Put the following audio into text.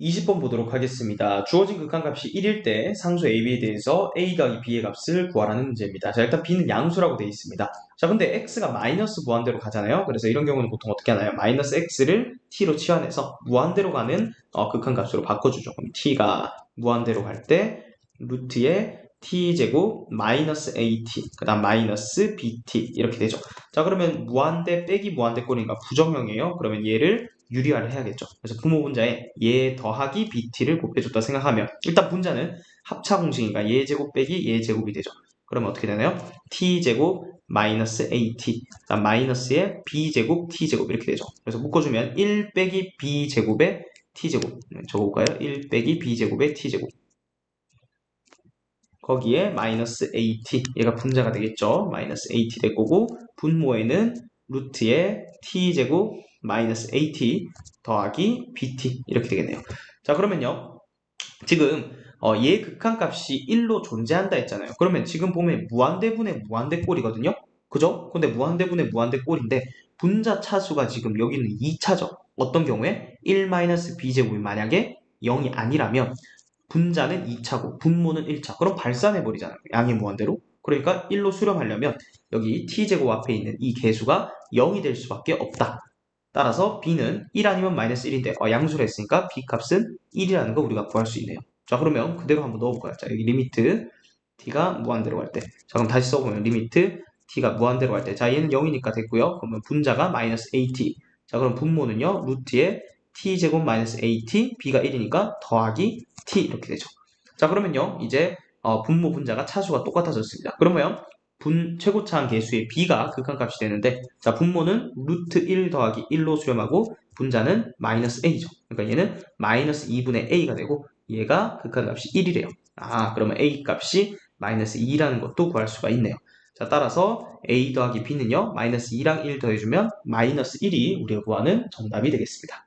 20번 보도록 하겠습니다. 주어진 극한값이 1일 때 상수 AB에 대해서 A 더하기 B의 값을 구하라는 문제입니다. 자, 일단 B는 양수라고 되어 있습니다. 자, 근데 X가 마이너스 무한대로 가잖아요. 그래서 이런 경우는 보통 어떻게 하나요? 마이너스 X를 T로 치환해서 무한대로 가는 어, 극한값으로 바꿔주죠. 그럼 T가 무한대로 갈 때 루트에 t제곱 마이너스 at 그 다음 마이너스 bt 이렇게 되죠. 자 그러면 무한대 빼기 무한대 꼴이니까 부정형이에요. 그러면 얘를 유리화를 해야겠죠. 그래서 부모 분자에 얘 더하기 bt를 곱해줬다 생각하면 일단 분자는 합차 공식이니까 얘 제곱 빼기 얘 제곱이 되죠. 그러면 어떻게 되나요? t제곱 마이너스 at 그 다음 마이너스에 b제곱 t제곱 이렇게 되죠. 그래서 묶어주면 1 빼기 b제곱에 t제곱. 네, 적어볼까요? 1 빼기 b제곱에 t제곱 거기에 마이너스 AT 얘가 분자가 되겠죠. 마이너스 AT 될 거고 분모에는 루트에 T제곱 마이너스 AT 더하기 BT 이렇게 되겠네요. 자 그러면요. 지금 어, 얘 극한값이 1로 존재한다 했잖아요. 그러면 지금 보면 무한대분의 무한대꼴이거든요. 그죠? 근데 무한대분의 무한대꼴인데 분자 차수가 지금 여기는 2차죠. 어떤 경우에 1-b제곱이 만약에 0이 아니라면 분자는 2차고 분모는 1차. 그럼 발산해버리잖아요. 양의 무한대로. 그러니까 1로 수렴하려면 여기 t제곱 앞에 있는 이 개수가 0이 될 수밖에 없다. 따라서 b는 1 아니면 마이너스 1인데 어, 양수를 했으니까 b 값은 1이라는 거 우리가 구할 수 있네요. 자 그러면 그대로 한번 넣어볼까요? 자 여기 리미트 t가 무한대로 갈 때. 자 그럼 다시 써보면 리미트 t가 무한대로 갈 때. 자 얘는 0이니까 됐고요. 그러면 분자가 마이너스 at. 자 그럼 분모는요. 루트에 t제곱 마이너스 at b가 1이니까 더하기 t 이렇게 되죠. 자 그러면요 이제 어, 분모 분자가 차수가 똑같아졌습니다. 그러면 분 최고차항 개수의 b가 극한값이 되는데 자 분모는 루트 1 더하기 1로 수렴하고 분자는 마이너스 a죠. 그러니까 얘는 마이너스 2분의 a가 되고 얘가 극한값이 1이래요. 아 그러면 a 값이 마이너스 2라는 것도 구할 수가 있네요. 자 따라서 a 더하기 b는요 마이너스 2랑 1 더해주면 마이너스 1이 우리가 구하는 정답이 되겠습니다.